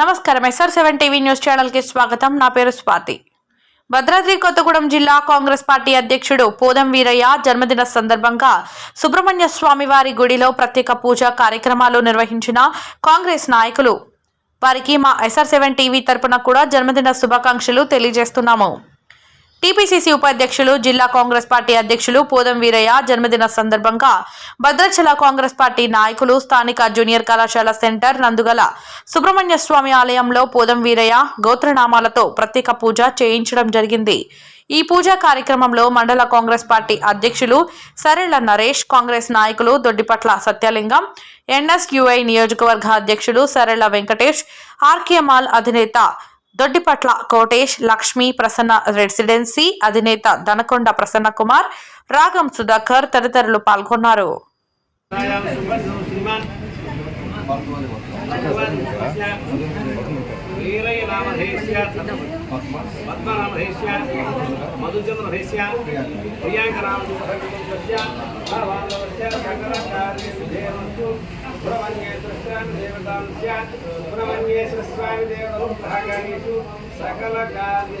నమస్కారం. SR seven TV news ఛానల్కి స్వాగతం. నా పేరు స్వాతి. భద్రాద్రి కొత్తగూడెం జిల్లా కాంగ్రెస్ పార్టీ అధ్యక్షుడు పోదం వీరయ్య జన్మదిన సందర్భంగా సుబ్రహ్మణ్య స్వామి వారి గుడిలో ప్రత్యేక పూజా కార్యక్రమాలు నిర్వహించిన కాంగ్రెస్ నాయకులు. వారికి మా ఎస్ఆర్ సెవెన్ టీవీ తరపున కూడా జన్మదిన శుభాకాంక్షలు తెలియజేస్తున్నాము. టీపీసీసీ ఉపాధ్యక్షులు జిల్లా కాంగ్రెస్ పార్టీ అధ్యక్షులు పోదం వీరయ్య జన్మదిన సందర్భంగా భద్రాచల కాంగ్రెస్ పార్టీ నాయకులు స్థానిక జూనియర్ కళాశాల సెంటర్ నందుగల సుబ్రహ్మణ్య స్వామి ఆలయంలో పోదం వీరయ్య గోత్రనామాలతో ప్రత్యేక పూజ చేయించడం జరిగింది. ఈ పూజా కార్యక్రమంలో మండల కాంగ్రెస్ పార్టీ అధ్యక్షులు సరళ నరేష్ కాంగ్రెస్ నాయకులు దొడ్డిపట్ల సత్యలింగం ఎన్ఎస్యుఐ నియోజకవర్గ అధ్యక్షులు సరళ వెంకటేష్ ఆర్కేమాల్ అధినేత దొడ్డిపట్ల కోటేష్ లక్ష్మి ప్రసన్న రెసిడెన్సీ అధినేత దనకొండ ప్రసన్న కుమార్ రాగం సుధాకర్ తదితరులు పాల్గొన్నారు. సుబ్రహ్మణ్యేశ్వరస్వామి దేవతాం స్యాత్. సుబ్రహ్మణ్యేశ్వర స్వామి దేవతం సహకారీషు సకల కార్య